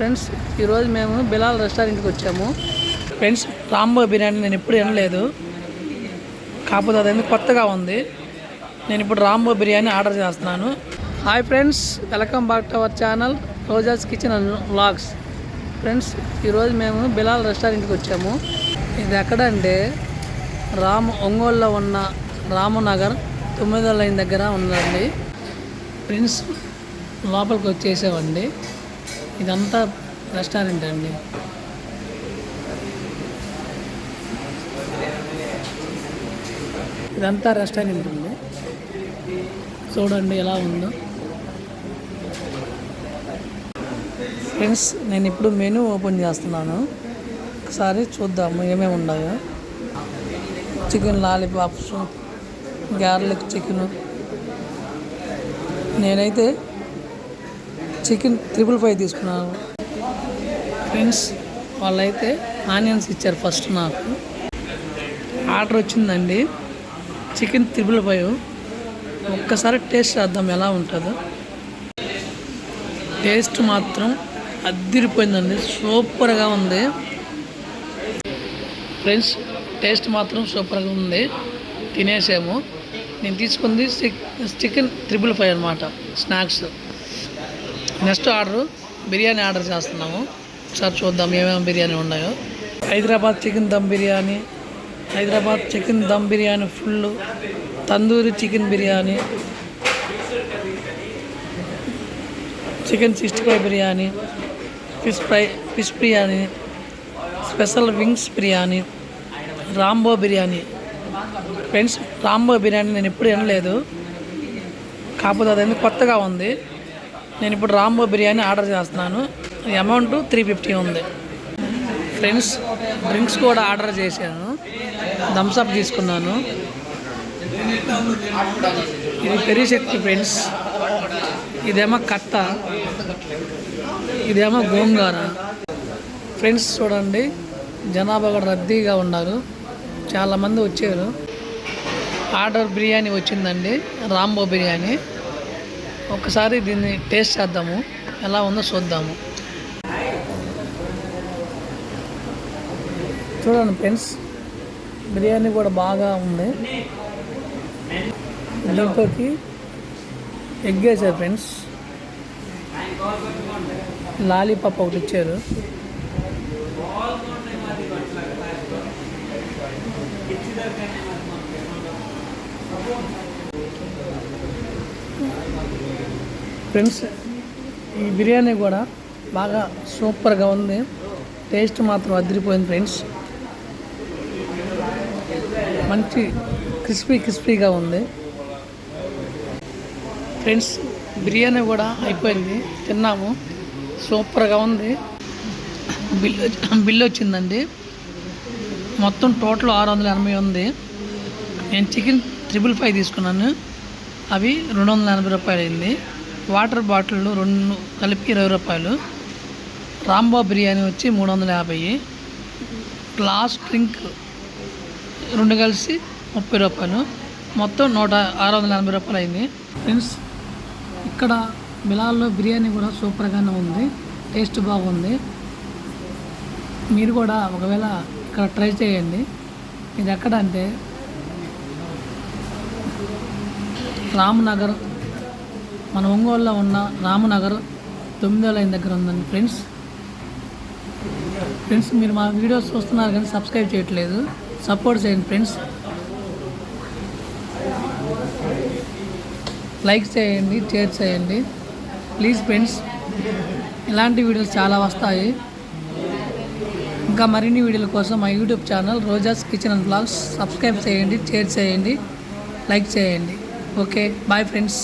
Friends ఈరోజు మేము బిలాల్ రెస్టారెంట్కి వచ్చాము. ఫ్రెండ్స్ రాంబో బిర్యానీ నేను ఎప్పుడు వినలేదు. కాకపోతే అది కొత్తగా ఉంది. నేను ఇప్పుడు రాంబో బిర్యానీ ఆర్డర్ చేస్తున్నాను. Hi friends welcome back to our channel Roja's kitchen and vlogs. Friends ఈరోజు మేము బిలాల్ రెస్టారెంట్కి వచ్చాము. ఇది ఎక్కడ అంటే రామ్ ఒంగోలులో ఉన్న రామనగర్ తొమ్మిదో లైన్ దగ్గర ఉందండి. ఫ్రెండ్స్ లోపలికి వచ్చేసామండి ఇదంతా రెస్టారెంట్ అండి. ఇదంతా రెస్టారెంట్ అండి. చూడండి ఎలా ఉందో. ఫ్రెండ్స్ నేను ఇప్పుడు మెనూ ఓపెన్ చేస్తున్నాను. ఒకసారి చూద్దాము ఏమేమి ఉన్నాయో. Chicken lollipops garlic chicken. నేనైతే చికెన్ త్రిపుల్ ఫైవ్ తీసుకున్నాను. ఫ్రెండ్స్ వాళ్ళైతే ఆనియన్స్ ఇచ్చారు ఫస్ట్ నాకు. ఆర్డర్ వచ్చిందండి. Chicken triple five. ఒక్కసారి టేస్ట్ చేద్దాం ఎలా ఉంటుందో. టేస్ట్ మాత్రం అద్దిరిపోయిందండి. సూపర్గా ఉంది. ఫ్రెండ్స్ టేస్ట్ మాత్రం సూపర్గా ఉంది. తినేసాము. నేను తీసుకుంది చికెన్ త్రిపుల్ ఫైవ్ అనమాట snacks. Next order biryani order చేస్తున్నాము. ఒకసారి చూద్దాం ఏమేమి బిర్యానీ ఉన్నాయో. Hyderabad chicken dum biryani Hyderabad chicken dum biryani full tandoori chicken biryani chicken sixty five biryani fish fry fish biryani special wings biryani Rambo biryani. Friends Rambo biryani నేను ఎప్పుడు వినలేదు. కాకపోతే అది కొత్తగా ఉంది. నేను ఇప్పుడు రాంబో బిర్యానీ ఆర్డర్ చేస్తున్నాను. అమౌంట్ త్రీ ఫిఫ్టీ ఉంది. ఫ్రెండ్స్ డ్రింక్స్ కూడా ఆర్డర్ చేశాను. థమ్స్అప్ తీసుకున్నాను. ఇది పెరిశక్తి ఫ్రెండ్స్. ఇదేమో కట్ట ఇదేమో గోంగార. ఫ్రెండ్స్ చూడండి. జనాభా కూడా రద్దీగా ఉన్నారు. చాలామంది వచ్చారు. ఆర్డర్ బిర్యానీ వచ్చిందండి. రాంబో బిర్యానీ. ఒకసారి దీన్ని టేస్ట్ చేద్దాము. ఎలా ఉందో చూద్దాము. చూడండి ఫ్రెండ్స్ బిర్యానీ కూడా బాగా ఉంది. దీంట్లోకి ఎగ్ వేసారు ఫ్రెండ్స్. లాలీపాప్ ఒకటి ఇచ్చారు. ఫ్రెండ్స్ ఈ బిర్యానీ కూడా బాగా సూపర్గా ఉంది. టేస్ట్ మాత్రం అదిరిపోయింది ఫ్రెండ్స్. మంచి క్రిస్పీ క్రిస్పీగా ఉంది. ఫ్రెండ్స్ బిర్యానీ కూడా అయిపోయింది. తిన్నాము. సూపర్గా ఉంది. బిల్ బిల్లు వచ్చిందండి. మొత్తం టోటల్ ఆరు వందల ఎనభై ఉంది. నేను చికెన్ ట్రిపుల్ ఫైవ్ తీసుకున్నాను. అవి రెండు వందల ఎనభై రూపాయలు అయింది వాటర్ బాటిల్ రెండు కలిపి ఇరవై రూపాయలు. రాంబా బిర్యానీ వచ్చి మూడు వందల యాభై. గ్లాస్ డ్రింక్ రెండు కలిసి ముప్పై రూపాయలు. మొత్తం నూట ఆరు వందల ఎనభై రూపాయలు అయింది ఫ్రెండ్స్ ఇక్కడ బిలాల్లో బిర్యానీ కూడా సూపర్గానే ఉంది. టేస్ట్ బాగుంది. మీరు కూడా ఒకవేళ ఇక్కడ ట్రై చేయండి. ఇది ఎక్కడ అంటే రామ్నగర్ మన ఒంగోలులో ఉన్న రామనగర్ తొమ్మిదో లైన్ దగ్గర ఉందండి ఫ్రెండ్స్. ఫ్రెండ్స్ మీరు మా వీడియోస్ చూస్తున్నారు కానీ సబ్స్క్రైబ్ చేయట్లేదు. సపోర్ట్ చేయండి ఫ్రెండ్స్. లైక్ చేయండి షేర్ చేయండి. ప్లీజ్ ఫ్రెండ్స్ ఇలాంటి వీడియోస్ చాలా వస్తాయి. ఇంకా మరిన్ని వీడియోల కోసం మా YouTube channel Roja's kitchen and blogs. Subscribe చేయండి షేర్ చేయండి లైక్ చేయండి. Okay bye friends.